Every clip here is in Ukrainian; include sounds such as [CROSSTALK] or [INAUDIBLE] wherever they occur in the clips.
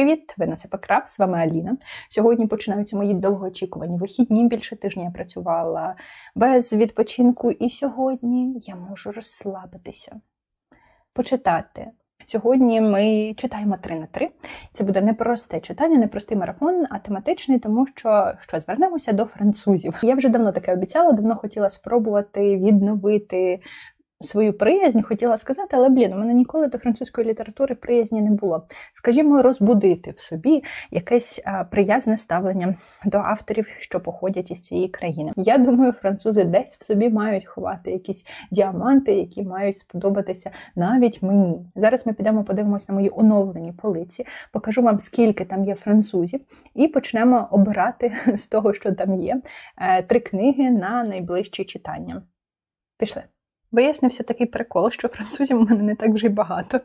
Привіт! Ви на Сепакраб, з вами Аліна. Сьогодні починаються мої довгоочікувані вихідні. Більше тижня я працювала без відпочинку, і сьогодні я можу розслабитися, почитати. Сьогодні ми читаємо 3 на 3. Це буде не просте читання, не простий марафон, а тематичний, тому що що звернемося до французів. Я вже давно таке обіцяла, давно хотіла спробувати відновити свою приязнь хотіла сказати, але блін, у мене ніколи до французької літератури приязні не було. Скажімо, розбудити в собі якесь приязне ставлення до авторів, що походять із цієї країни. Я думаю, французи десь в собі мають ховати якісь діаманти, які мають сподобатися навіть мені. Зараз ми підемо подивимося на мої оновлені полиці, покажу вам, скільки там є французів, і почнемо обирати з того, що там є, е, три книги на найближчі читання. Пішли. Вияснився такий прикол, що французів у мене не так вже й багато.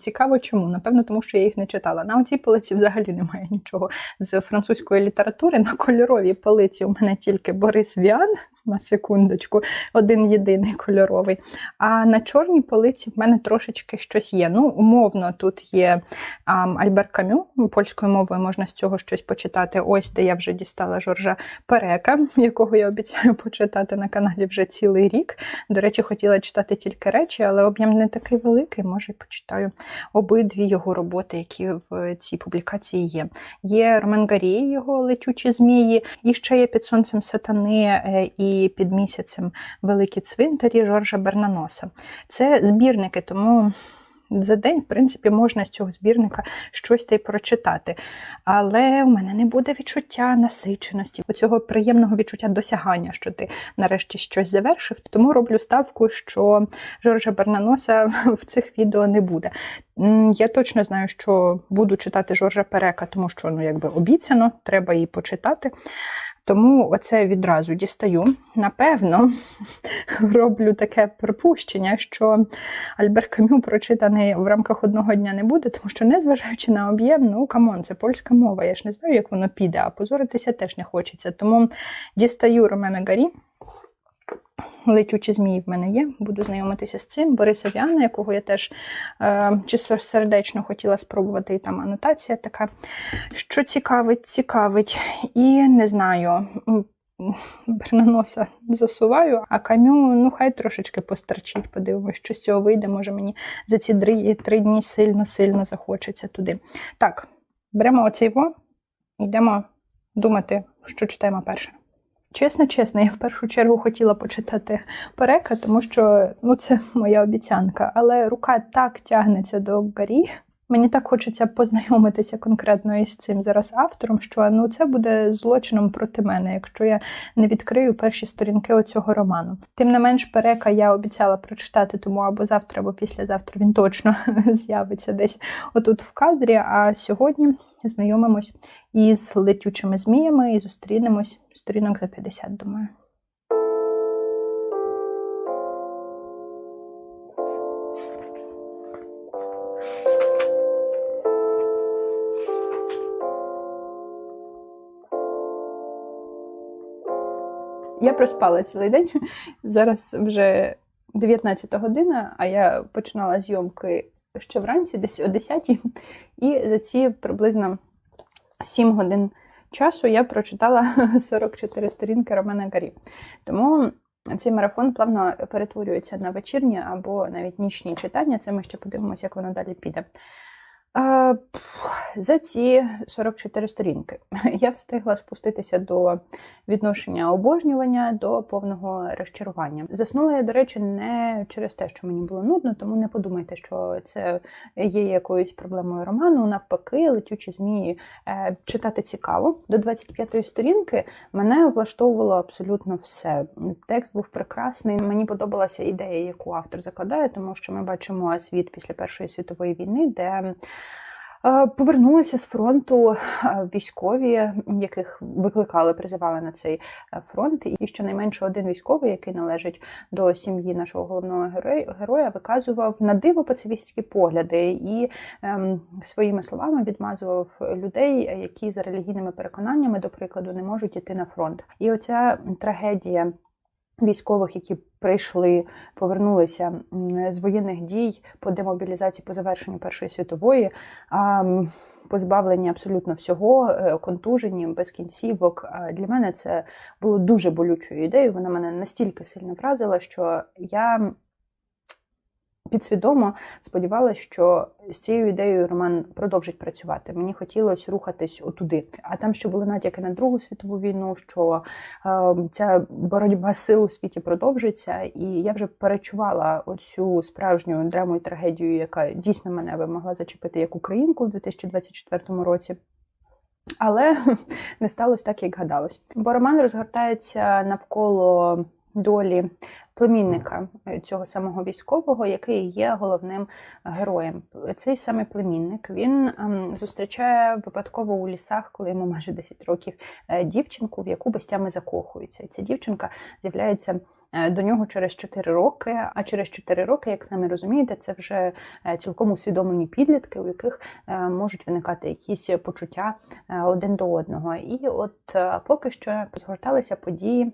Цікаво, чому? Напевно, тому що я їх не читала. На оцій полиці взагалі немає нічого з французької літератури. На кольоровій полиці у мене тільки Борис Віан, на секундочку, один єдиний кольоровий. А на чорній полиці в мене трошечки щось є. Ну, умовно, тут є Альбер Камю, польською мовою можна з цього щось почитати. Ось де я вже дістала Жоржа Перека, якого я обіцяю почитати на каналі вже цілий рік. До речі, хотіла читати тільки речі, але об'єм не такий великий, може почитаю обидві його роботи, які в цій публікації є. Є Роман Гарі, його летючі змії, і ще є під сонцем сатани е, і під місяцем великі цвинтарі Жоржа Бернаноса. Це збірники, тому за день, в принципі, можна з цього збірника щось та й прочитати. Але в мене не буде відчуття насиченості, оцього приємного відчуття досягання, що ти нарешті щось завершив. Тому роблю ставку, що Жоржа Бернаноса [LAUGHS] в цих відео не буде. Я точно знаю, що буду читати Жоржа Перека, тому що ну, якби обіцяно, треба її почитати. Тому оце відразу дістаю. Напевно, [LAUGHS] роблю таке припущення, що Альбер Камю прочитаний в рамках одного дня не буде, тому що, незважаючи на об'єм, ну камон, це польська мова. Я ж не знаю, як воно піде, а позоритися теж не хочеться. Тому дістаю Ромена Гарі. Летючі змії в мене є, буду знайомитися з цим. Бориса Віана, якого я теж е, чисто сердечно хотіла спробувати, і там анотація така, що цікавить, цікавить. І не знаю, Бернаноса засуваю, а камю, ну хай трошечки постерчить, подивимось, що з цього вийде. Може мені за ці три, три дні сильно-сильно захочеться туди. Так, беремо оцей во йдемо думати, що читаємо перше. Чесно, чесно, я в першу чергу хотіла почитати перека, тому що ну, це моя обіцянка. Але рука так тягнеться до Гарі. Мені так хочеться познайомитися конкретно із цим зараз автором, що ну це буде злочином проти мене, якщо я не відкрию перші сторінки оцього роману. Тим не менш, перека я обіцяла прочитати, тому або завтра, або післязавтра він точно [LAUGHS] з'явиться десь отут в кадрі. А сьогодні знайомимось із летючими зміями і зустрінемось сторінок за 50, думаю. Я проспала цілий день. Зараз вже 19 година, а я починала зйомки ще вранці, десь о 10 І за ці приблизно 7 годин часу я прочитала [LAUGHS] 44 сторінки Романа Гарі. Тому цей марафон плавно перетворюється на вечірні або навіть нічні читання. Це ми ще подивимося, як воно далі піде. За ці 44 сторінки [LAUGHS] я встигла спуститися до відношення обожнювання до повного розчарування. Заснула я, до речі, не через те, що мені було нудно, тому не подумайте, що це є якоюсь проблемою роману. Навпаки, летючі змії е, читати цікаво. До 25-ї сторінки мене влаштовувало абсолютно все. Текст був прекрасний. Мені подобалася ідея, яку автор закладає, тому що ми бачимо світ після Першої світової війни, де повернулися з фронту е, військові, яких викликали, призивали на цей е, фронт. І щонайменше один військовий, який належить до сім'ї нашого головного героя, виказував на диво пацифістські погляди і ем, своїми словами відмазував людей, які за релігійними переконаннями, до прикладу, не можуть іти на фронт. І оця трагедія Військових, які прийшли, повернулися з воєнних дій по демобілізації по завершенню Першої світової, позбавлені абсолютно всього, е, контужені, без кінцівок. Для мене це було дуже болючою ідеєю. Вона мене настільки сильно вразила, що я підсвідомо сподівалася, що з цією ідеєю Роман продовжить працювати. Мені хотілося рухатись отуди. А там ще були натяки на Другу світову війну, що е, ця боротьба сил у світі продовжиться, і я вже перечувала оцю справжню драму і трагедію, яка дійсно мене би могла зачепити як українку в 2024 році. Але [LAUGHS] не сталося так, як гадалось. Бо роман розгортається навколо долі племінника е, цього самого військового, який є головним героєм. Цей самий племінник він ем, зустрічає випадково у лісах, коли йому майже 10 років, е, дівчинку, в яку bestями закохується. І ця дівчинка з'являється. Е, до нього через 4 роки, а через 4 роки, як самі розумієте, це вже цілком усвідомлені підлітки, у яких можуть виникати якісь почуття один до одного. І от поки що розгорталися події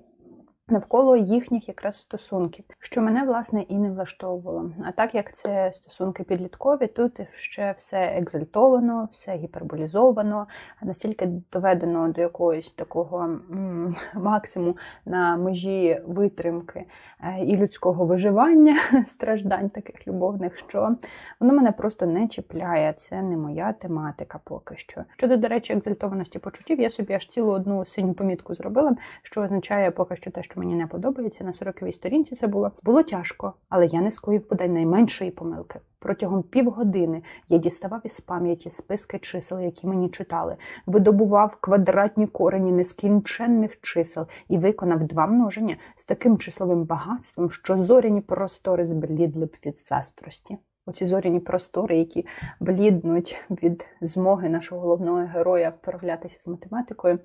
навколо їхніх якраз стосунків, що мене власне і не влаштовувало. А так як це стосунки підліткові, тут ще все екзальтовано, все гіперболізовано, настільки доведено до якогось такого м [LAUGHS] максимуму на межі витримки е, і людського виживання, [LAUGHS] страждань таких любовних, що воно мене просто не чіпляє. Це не моя тематика поки що. Щодо, до речі, екзальтованості почуттів, я собі аж цілу одну синю помітку зробила, що означає поки що те, що мені не подобається. На 40-й сторінці це було було тяжко, але я не скоїв бодай найменшої помилки. Протягом півгодини я діставав із пам'яті списки чисел, які мені читали, видобував квадратні корені нескінченних чисел і виконав два множення з таким числовим багатством, що зоряні простори зблідли б від застрості. Оці зоряні простори, які бліднуть від змоги нашого головного героя вправлятися з математикою.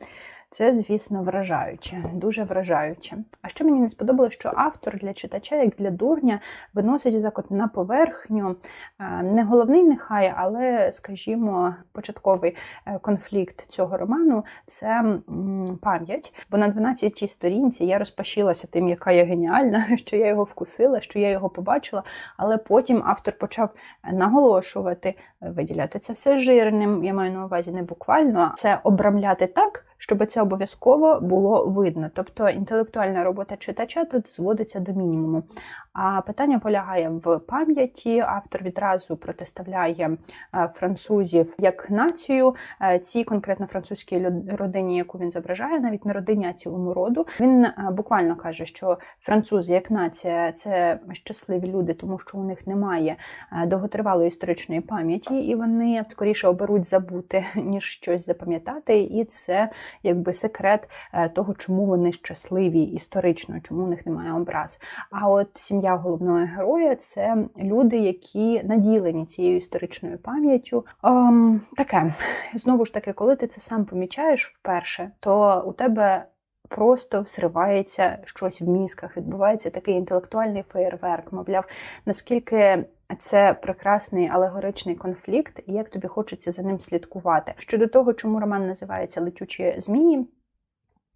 Це, звісно, вражаюче, дуже вражаюче. А що мені не сподобалося, що автор для читача, як для дурня, виносить так от на поверхню не головний, нехай, але, скажімо, початковий е, конфлікт цього роману це пам'ять. Бо на 12-й сторінці я розпашилася тим, яка я геніальна, [LAUGHS] що я його вкусила, що я його побачила. Але потім автор почав наголошувати, виділяти це все жирним. Я маю на увазі не буквально, це обрамляти так щоб це обов'язково було видно. Тобто інтелектуальна робота читача тут зводиться до мінімуму. А питання полягає в пам'яті. Автор відразу протиставляє е, французів як націю. Е, цій конкретно французькій родині, яку він зображає, навіть не родині, а цілому роду. Він е, буквально каже, що французи як нація це щасливі люди, тому що у них немає довготривалої історичної пам'яті, і вони скоріше оберуть забути, [LAUGHS] ніж щось запам'ятати. І це якби секрет того, чому вони щасливі історично, чому у них немає образ. А от сім'я сім'я головного героя це люди, які наділені цією історичною пам'яттю. Ем, Таке знову ж таки, коли ти це сам помічаєш вперше, то у тебе. Просто всривається щось в мізках, відбувається такий інтелектуальний феєрверк. Мовляв, наскільки це прекрасний алегоричний конфлікт, і як тобі хочеться за ним слідкувати. Щодо того, чому роман називається Летючі змії,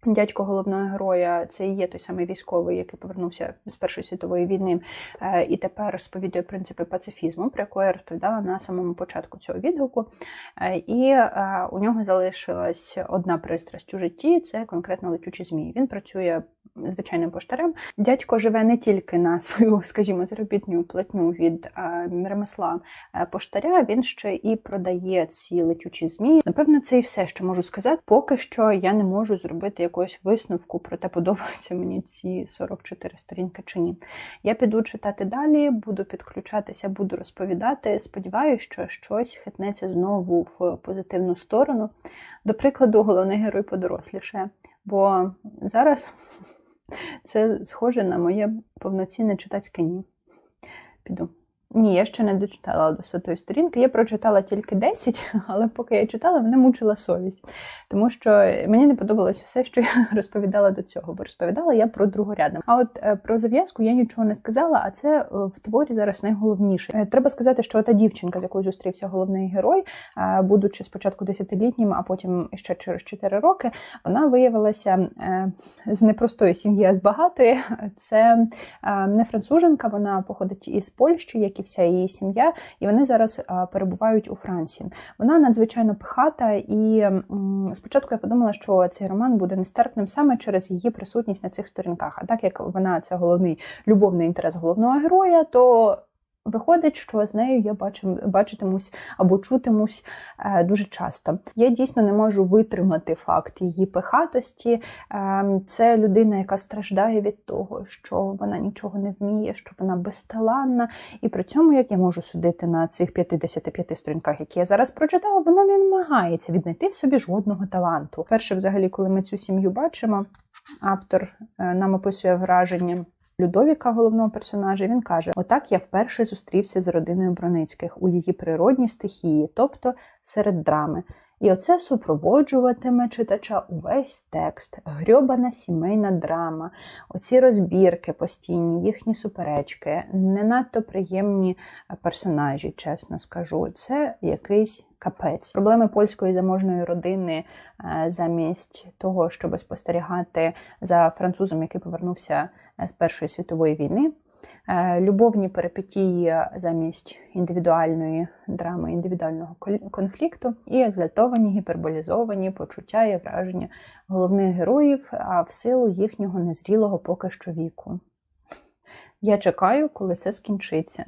Дядько головного героя це і є той самий військовий, який повернувся з Першої світової війни, е, і тепер сповідує принципи пацифізму, про яку я розповідала на самому початку цього відгуку. Е, і е, у нього залишилась одна пристрасть у житті це конкретно летючі змії. Він працює звичайним поштарем. Дядько живе не тільки на свою, [LAUGHS] скажімо, заробітню платню від ремесла поштаря, він ще і продає ці летючі змії. Напевно, це і все, що можу сказати. Поки що я не можу зробити якогось висновку про те, подобаються мені ці 44 сторінки чи ні. Я піду читати далі, буду підключатися, буду розповідати. Сподіваюся, що щось хитнеться знову в позитивну сторону. До прикладу, головний герой подоросліше. Бо зараз це схоже на моє повноцінне читацьке ні. Піду. Ні, я ще не дочитала до сотої сторінки. Я прочитала тільки 10, [LAUGHS] але поки я читала, мене мучила совість. Тому що мені не подобалось все, що я [LAUGHS] розповідала до цього, бо розповідала я про другорядне. А от е, про зав'язку я нічого не сказала, а це е, в творі зараз найголовніше. Е, треба сказати, що та дівчинка, з якою зустрівся головний герой, будучи спочатку десятилітнім, а потім ще через 4 роки, вона виявилася з непростої сім'ї, а з багатої. Це не француженка, вона походить із Польщі, і вся її сім'я, і вони зараз перебувають у Франції. Вона надзвичайно пихата, і спочатку я подумала, що цей роман буде нестерпним саме через її присутність на цих сторінках. А так як вона це головний любовний інтерес головного героя, то Виходить, що з нею я бачу, бачитимусь або чутимусь е, дуже часто. Я дійсно не можу витримати факт її пихатості. Е, це людина, яка страждає від того, що вона нічого не вміє, що вона безталанна. І при цьому, як я можу судити на цих 55 сторінках, які я зараз прочитала, вона не намагається віднайти в собі жодного таланту. Перше, взагалі, коли ми цю сім'ю бачимо, автор е, нам описує враження. Людовіка, головного персонажа, він каже: Отак я вперше зустрівся з родиною Броницьких у її природній стихії, тобто серед драми. І оце супроводжуватиме читача увесь текст, грьобана сімейна драма, оці розбірки постійні, їхні суперечки, не надто приємні персонажі, чесно скажу. Це якийсь капець. Проблеми польської заможної родини е, замість того, щоб спостерігати за французом, який повернувся з Першої світової війни. Е, любовні перипетії замість індивідуальної драми, індивідуального конфлікту, і екзальтовані, гіперболізовані почуття і враження головних героїв, а в силу їхнього незрілого поки що віку. Я чекаю, коли це скінчиться.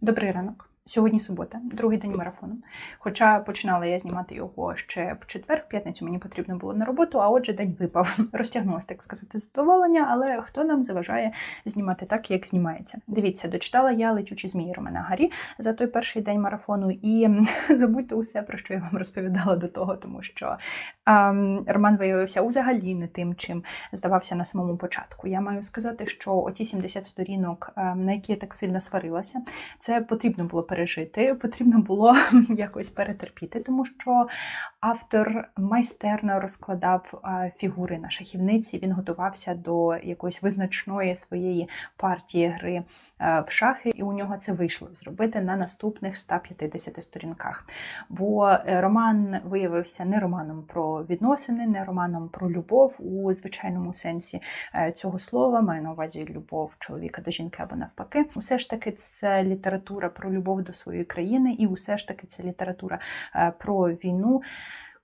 Добрий ранок. Сьогодні субота, другий день марафону. Хоча починала я знімати його ще в четвер, в п'ятницю мені потрібно було на роботу, а отже, день випав. [LAUGHS] Розтягнулося, так сказати, задоволення, але хто нам заважає знімати так, як знімається? Дивіться, дочитала я летючі змії Романа Гарі за той перший день марафону, і [LAUGHS] забудьте усе, про що я вам розповідала до того, тому що ем, роман виявився взагалі не тим, чим здавався на самому початку. Я маю сказати, що оті 70 сторінок, ем, на які я так сильно сварилася, це потрібно було пережити, потрібно було [LAUGHS] якось перетерпіти, тому що автор майстерно розкладав фігури на шахівниці. Він готувався до якоїсь визначної своєї партії гри в шахи, і у нього це вийшло зробити на наступних 150 сторінках. Бо е, роман виявився не романом про відносини, не романом про любов у звичайному сенсі е, цього слова. Маю на увазі любов чоловіка до жінки або навпаки. Усе ж таки, це література про любов до своєї країни, і усе ж таки це література е, про війну.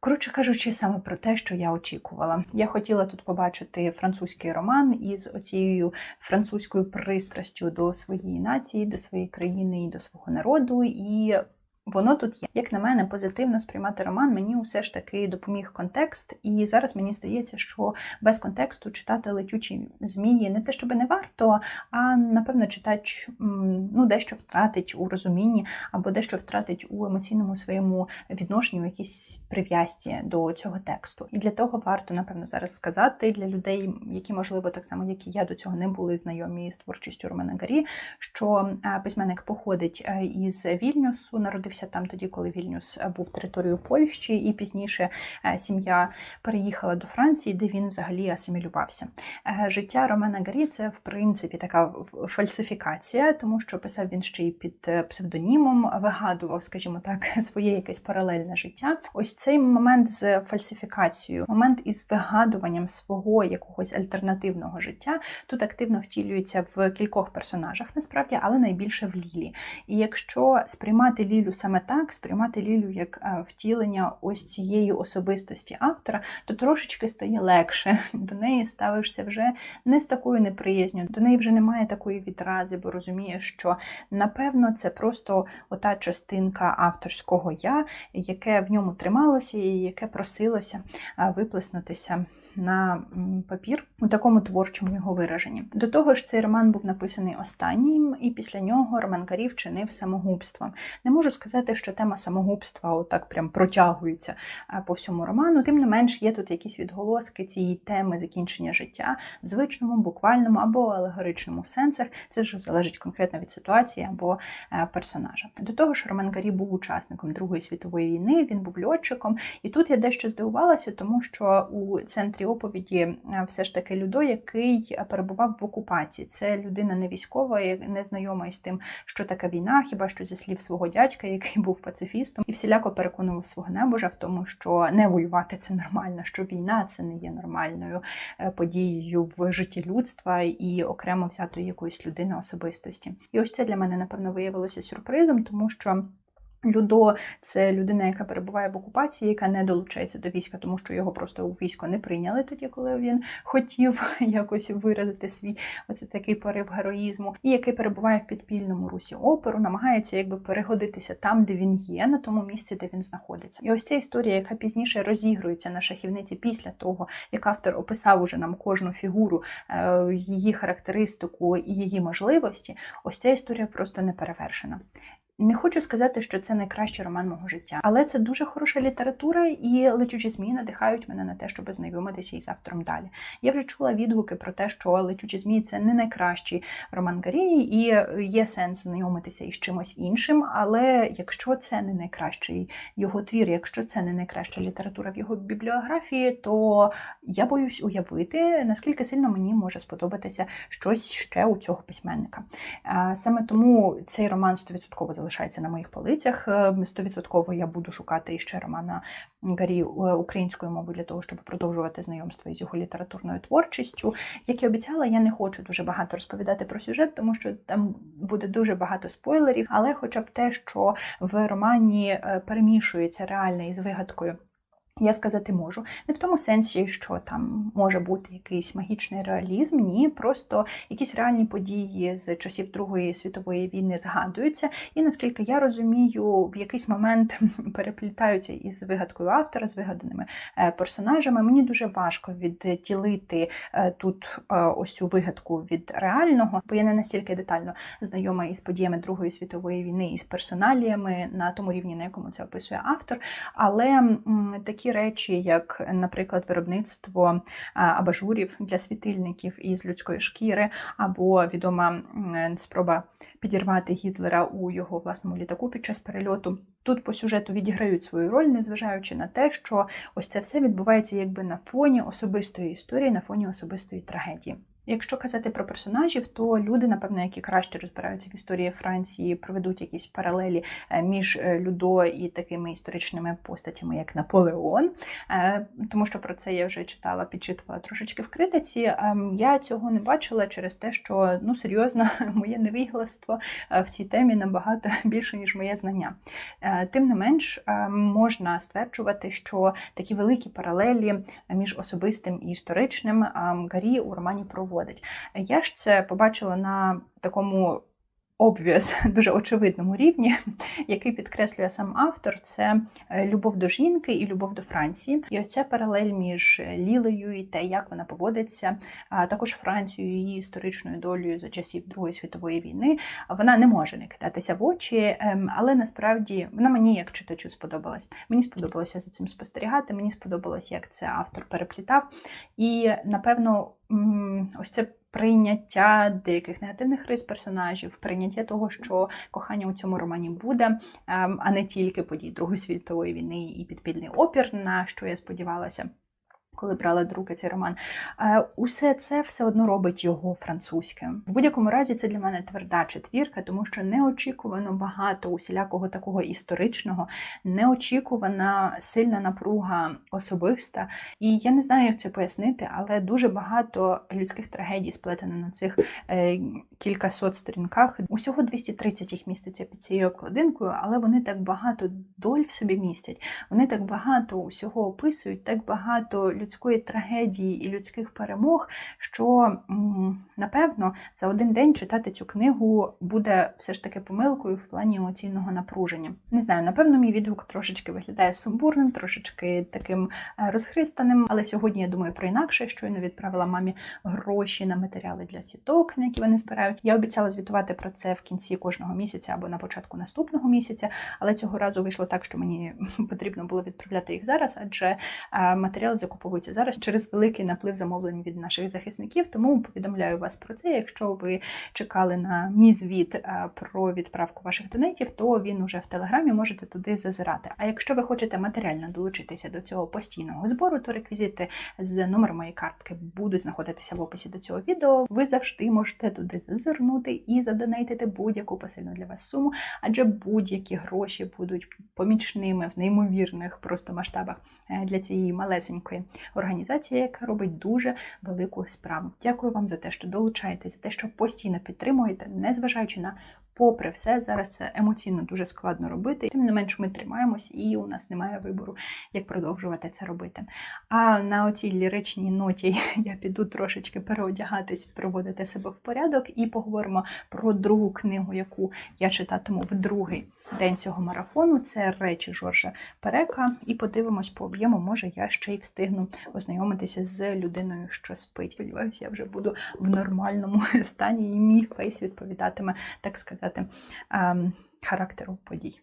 Коротше кажучи, саме про те, що я очікувала. Я хотіла тут побачити французький роман із оцією французькою пристрастю до своєї нації, до своєї країни і до свого народу. І Воно тут є. Як на мене, позитивно сприймати роман мені все ж таки допоміг контекст, і зараз мені здається, що без контексту читати летючі змії не те, щоб не варто, а напевно читач ну, дещо втратить у розумінні або дещо втратить у емоційному своєму відношенню, якісь прив'язці до цього тексту. І для того варто, напевно, зараз сказати для людей, які, можливо, так само, як і я до цього не були знайомі з творчістю Романа Гарі, що письменник походить е, із Вільнюсу, народився народився там тоді, коли Вільнюс е, був територією Польщі, і пізніше е, сім'я переїхала до Франції, де він взагалі асимілювався. Е, життя Романа Гарі це в принципі така фальсифікація, тому що писав він ще й під псевдонімом, вигадував, скажімо так, [LAUGHS] своє якесь паралельне життя. Ось цей момент з фальсифікацією, момент із вигадуванням свого якогось альтернативного життя тут активно втілюється в кількох персонажах, насправді, але найбільше в Лілі. І якщо сприймати Лілю саме так, сприймати Лілю як е, втілення ось цієї особистості автора, то трошечки стає легше. [LAUGHS] До неї ставишся вже не з такою неприязню, до неї вже немає такої відрази, бо розумієш, що напевно це просто ота частинка авторського я, яке в ньому трималося і яке просилося е, виплеснутися на папір у такому творчому його вираженні. До того ж, цей роман був написаний останнім, і після нього Роман Карів чинив самогубство. Не можу сказати сказати, що тема самогубства отак прям протягується е, по всьому роману. Тим не менш, є тут якісь відголоски цієї теми закінчення життя в звичному, буквальному або алегоричному сенсах. Це вже залежить конкретно від ситуації або е, персонажа. До того ж, Роман Гарі був учасником Другої світової війни, він був льотчиком, і тут я дещо здивувалася, тому що у центрі оповіді е, все ж таки Людо, який перебував в окупації. Це людина не військова, не знайома із тим, що таке війна, хіба що зі слів свого дядька, який був пацифістом, і всіляко переконував свого небожа в тому, що не воювати це нормально, що війна це не є нормальною е, подією в житті людства і окремо взятої якоїсь людини особистості. І ось це для мене напевно виявилося сюрпризом, тому що. Людо це людина, яка перебуває в окупації, яка не долучається до війська, тому що його просто у військо не прийняли тоді, коли він хотів [LAUGHS] якось виразити свій оце такий порив героїзму, і який перебуває в підпільному русі оперу, намагається якби перегодитися там, де він є, на тому місці, де він знаходиться. І ось ця історія, яка пізніше розігрується на шахівниці після того, як автор описав уже нам кожну фігуру, е, її характеристику і її можливості. Ось ця історія просто не перевершена. Не хочу сказати, що це найкращий роман мого життя, але це дуже хороша література, і летючі змії надихають мене на те, щоб знайомитися із автором далі. Я вже чула відгуки про те, що летючі змії це не найкращий роман Гарії, і є сенс знайомитися із чимось іншим. Але якщо це не найкращий його твір, якщо це не найкраща література в його бібліографії, то я боюсь уявити, наскільки сильно мені може сподобатися щось ще у цього письменника. Саме тому цей роман 100% залишається на моїх полицях. Е, стовідсотково я буду шукати іще романа Гарі е, українською мовою для того, щоб продовжувати знайомство із його літературною творчістю. Як і обіцяла, я не хочу дуже багато розповідати про сюжет, тому що там буде дуже багато спойлерів, але хоча б те, що в романі е, перемішується реальне із вигадкою. Я сказати можу. Не в тому сенсі, що там може бути якийсь магічний реалізм, ні, просто якісь реальні події з часів Другої світової війни згадуються, і наскільки я розумію, в якийсь момент [LAUGHS] переплітаються із вигадкою автора, з вигаданими е, персонажами. Мені дуже важко відділити е, тут е, ось цю вигадку від реального, бо я не настільки детально знайома із подіями Другої світової війни, із персоналіями на тому рівні, на якому це описує автор. Але такі речі, як, наприклад, виробництво абажурів для світильників із людської шкіри, або відома спроба підірвати Гітлера у його власному літаку під час перельоту. Тут по сюжету відіграють свою роль, незважаючи на те, що ось це все відбувається якби на фоні особистої історії, на фоні особистої трагедії. Якщо казати про персонажів, то люди, напевно, які краще розбираються в історії Франції, проведуть якісь паралелі е, між е, Людо і такими історичними постатями, як Наполеон, е, тому що про це я вже читала, підчитувала трошечки в критиці. Ем, я цього не бачила через те, що ну серйозно [LAUGHS] моє невігластво в цій темі набагато [LAUGHS] більше, ніж моє знання. Тим не менш, можна стверджувати, що такі великі паралелі між особистим і історичним ем, Гарі у романі про проводить. Я ж це побачила на такому обв'яз, [LAUGHS] дуже очевидному рівні, який підкреслює сам автор, це е, любов до жінки і любов до Франції. І оця паралель між Лілею і те, як вона поводиться, а також Францією, її історичною долею за часів Другої світової війни, вона не може не кидатися в очі, ем, але насправді вона мені як читачу сподобалась. Мені сподобалося за цим спостерігати, мені сподобалось, як це автор переплітав. І напевно, ось це прийняття деяких негативних рис персонажів, прийняття того, що кохання у цьому романі буде, ем, а не тільки подій Другої світової війни і підпільний опір, на що я сподівалася коли брала до руки цей роман. Усе це все одно робить його французьким. В будь-якому разі це для мене тверда четвірка, тому що неочікувано багато усілякого такого історичного, неочікувана сильна напруга особиста. І я не знаю, як це пояснити, але дуже багато людських трагедій сплетено на цих е, кількасот сторінках. Усього 230 їх міститься під цією обкладинкою, але вони так багато доль в собі містять. Вони так багато усього описують, так багато людської трагедії і людських перемог, що напевно за один день читати цю книгу буде все ж таки помилкою в плані емоційного напруження. Не знаю, напевно, мій відгук трошечки виглядає сумбурним, трошечки таким е, розхристаним, але сьогодні я думаю про інакше. Щойно відправила мамі гроші на матеріали для сіток, на які вони збирають. Я обіцяла звітувати про це в кінці кожного місяця або на початку наступного місяця, але цього разу вийшло так, що мені [LAUGHS] потрібно було відправляти їх зараз, адже е, матеріал закуповується зараз через великий наплив замовлень від наших захисників. Тому повідомляю вас про це. Якщо ви чекали на мій звіт про відправку ваших донатів, то він уже в телеграмі можете туди зазирати. А якщо ви хочете матеріально долучитися до цього постійного збору, то реквізити з номером моєї картки будуть знаходитися в описі до цього відео. Ви завжди можете туди зазирнути і задонейтити будь-яку посильну для вас суму, адже будь-які гроші будуть помічними в неймовірних просто масштабах е, для цієї малесенької організації, яка робить дуже велику справу. Дякую вам за те, що долучаєтесь, за те, що постійно підтримуєте, незважаючи на попри все, зараз це емоційно дуже складно робити. Тим не менш, ми тримаємось, і у нас немає вибору, як продовжувати це робити. А на оцій ліричній ноті [LAUGHS] я піду трошечки переодягатись, приводити себе в порядок, і поговоримо про другу книгу, яку я читатиму в другий день цього марафону. Це речі Жоржа Перека. І подивимось по об'єму, може я ще й встигну ознайомитися з людиною, що спить. Сподіваюся, я вже буду в нормальному [LAUGHS] стані, і мій фейс відповідатиме, так сказати, ем, характеру подій.